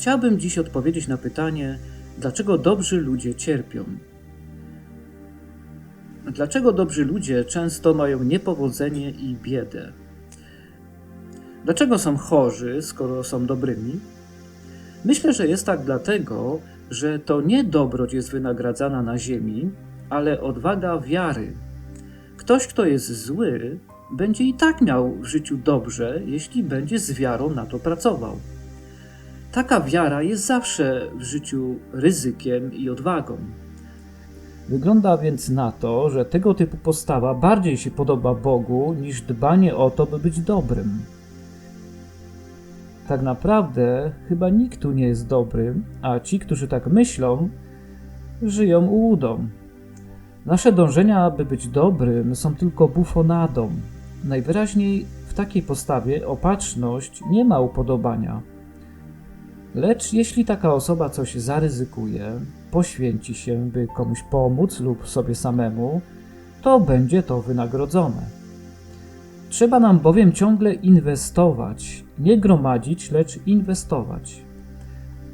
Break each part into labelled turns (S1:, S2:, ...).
S1: Chciałbym dziś odpowiedzieć na pytanie, dlaczego dobrzy ludzie cierpią. Dlaczego dobrzy ludzie często mają niepowodzenie i biedę? Dlaczego są chorzy, skoro są dobrymi? Myślę, że jest tak dlatego, że to nie dobroć jest wynagradzana na ziemi, ale odwaga wiary. Ktoś, kto jest zły, będzie i tak miał w życiu dobrze, jeśli będzie z wiarą na to pracował. Taka wiara jest zawsze w życiu ryzykiem i odwagą. Wygląda więc na to, że tego typu postawa bardziej się podoba Bogu niż dbanie o to, by być dobrym. Tak naprawdę chyba nikt tu nie jest dobry, a ci, którzy tak myślą, żyją ułudą. Nasze dążenia, aby być dobrym, są tylko bufonadą. Najwyraźniej w takiej postawie opatrzność nie ma upodobania. Lecz jeśli taka osoba coś zaryzykuje, poświęci się, by komuś pomóc lub sobie samemu, to będzie to wynagrodzone. Trzeba nam bowiem ciągle inwestować, nie gromadzić, lecz inwestować.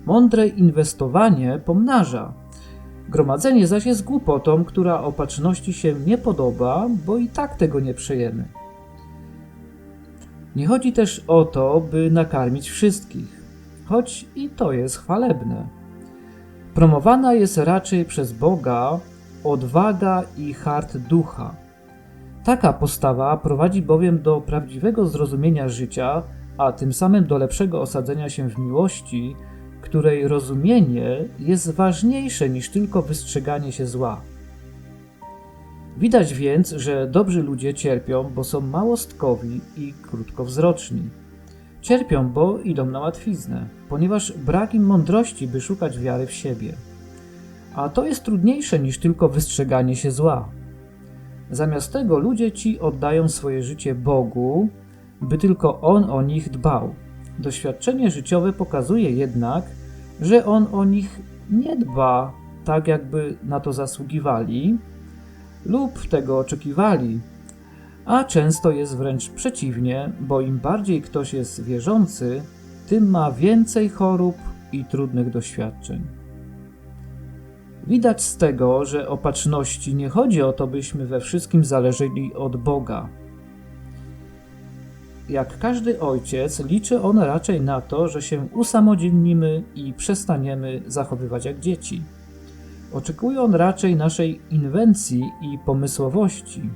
S1: Mądre inwestowanie pomnaża. Gromadzenie zaś jest głupotą, która opatrzności się nie podoba, bo i tak tego nie przejemy. Nie chodzi też o to, by nakarmić wszystkich, choć i to jest chwalebne. Promowana jest raczej przez Boga odwaga i hart ducha. Taka postawa prowadzi bowiem do prawdziwego zrozumienia życia, a tym samym do lepszego osadzenia się w miłości, której rozumienie jest ważniejsze niż tylko wystrzeganie się zła. Widać więc, że dobrzy ludzie cierpią, bo są małostkowi i krótkowzroczni. Cierpią, bo idą na łatwiznę, ponieważ brak im mądrości, by szukać wiary w siebie. A to jest trudniejsze niż tylko wystrzeganie się zła. Zamiast tego ludzie ci oddają swoje życie Bogu, by tylko On o nich dbał. Doświadczenie życiowe pokazuje jednak, że On o nich nie dba tak, jakby na to zasługiwali lub tego oczekiwali, a często jest wręcz przeciwnie, bo im bardziej ktoś jest wierzący, tym ma więcej chorób i trudnych doświadczeń. Widać z tego, że opatrzności nie chodzi o to, byśmy we wszystkim zależeli od Boga. Jak każdy ojciec, liczy on raczej na to, że się usamodzielnimy i przestaniemy zachowywać jak dzieci. Oczekuje on raczej naszej inwencji i pomysłowości.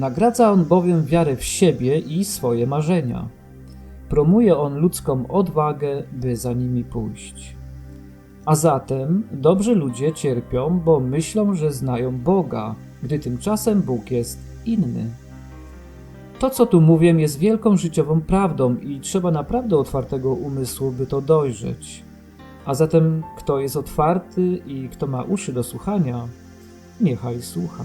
S1: Nagradza on bowiem wiarę w siebie i swoje marzenia. Promuje on ludzką odwagę, by za nimi pójść. A zatem dobrzy ludzie cierpią, bo myślą, że znają Boga, gdy tymczasem Bóg jest inny. To, co tu mówię, jest wielką życiową prawdą i trzeba naprawdę otwartego umysłu, by to dojrzeć. A zatem, kto jest otwarty i kto ma uszy do słuchania, niechaj słucha.